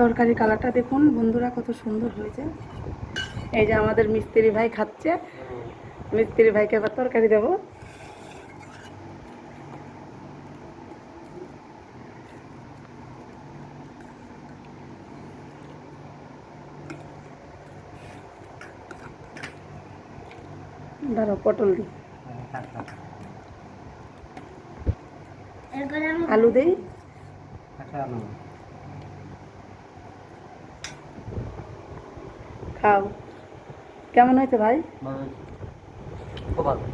তরকারি কালারটা দেখুন বন্ধুরা কত সুন্দর হয়েছে। এই যে আমাদের মিস্ত্রি ভাই খাচ্ছে। মিস্ত্রি ভাইকে আবার তরকারি দেবো। দাঁড়াও পটল দিই। আলু দেই। খাও। কেমন হয়েছে ভাই? খুব ভালো।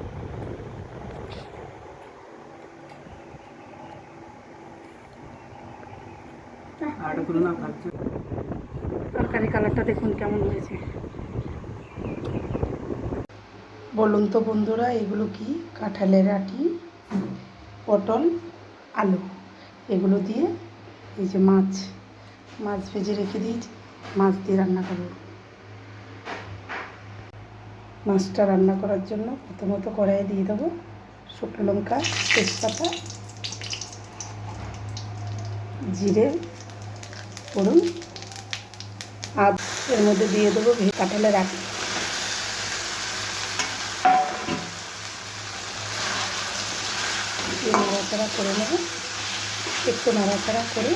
তরকারি কালারটা দেখুন কেমন হয়েছে। বলুন তো বন্ধুরা এগুলো কি? কাঁঠালের আটি পটল আলু। এগুলো দিয়ে এই যে মাছ মাছ ভেজে রেখে দিয়েছি। মাছ দিয়ে রান্না করব। মাছটা রান্না করার জন্য প্রথমত কড়াইয়ে দিয়ে দেবো শুকনো লঙ্কা, তেজপাতা, জিরে করুন আর এর মধ্যে দিয়ে দেবো আটি দিয়ে নাড়াচাড়া করে নেব। একটু নাড়াচাড়া করে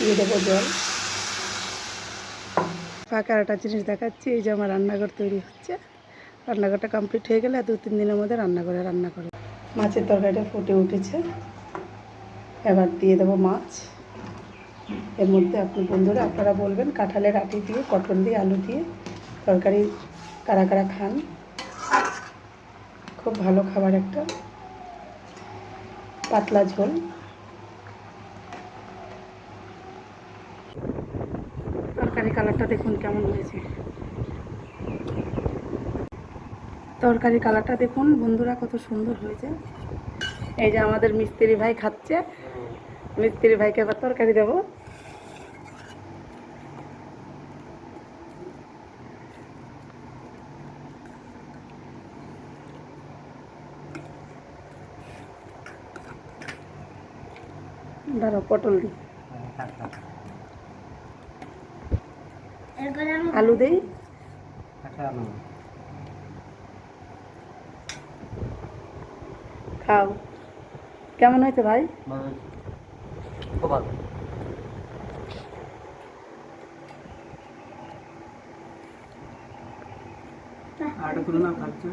দিয়ে দেবো জল। ফাঁকা একটা জিনিস দেখাচ্ছি, এই যে আমার রান্নাঘর তৈরি হচ্ছে। রান্নাঘরটা কমপ্লিট হয়ে গেলে দু তিন দিনের মধ্যে রান্নাঘরে রান্না করে। মাছের তরকারিটা ফুটে উঠেছে। এবার দিয়ে দেবো মাছ। এর মধ্যে আপনি বন্ধুরা, আপনারা বলবেন কাঁঠালের আটি দিয়ে, কটন দিয়ে, আলু দিয়ে তরকারি কারা কারা খান। খুব ভালো খাবার একটা। পাতলা ঝোল। তরকারি কালারটা দেখুন কেমন হয়েছে। তরকারি কালারটা দেখুন, বন্ধুরা কত সুন্দর হয়েছে। এই যে আমাদের মিস্ত্রি ভাই খাচ্ছে। মিস্ত্রি ভাইকে আবার তরকারি দেবো। দাঁড়াও, পটল দিই। আলু দেই? খাও। কেমন হয়েছে ভাই? আর কোনো না খাচ্ছে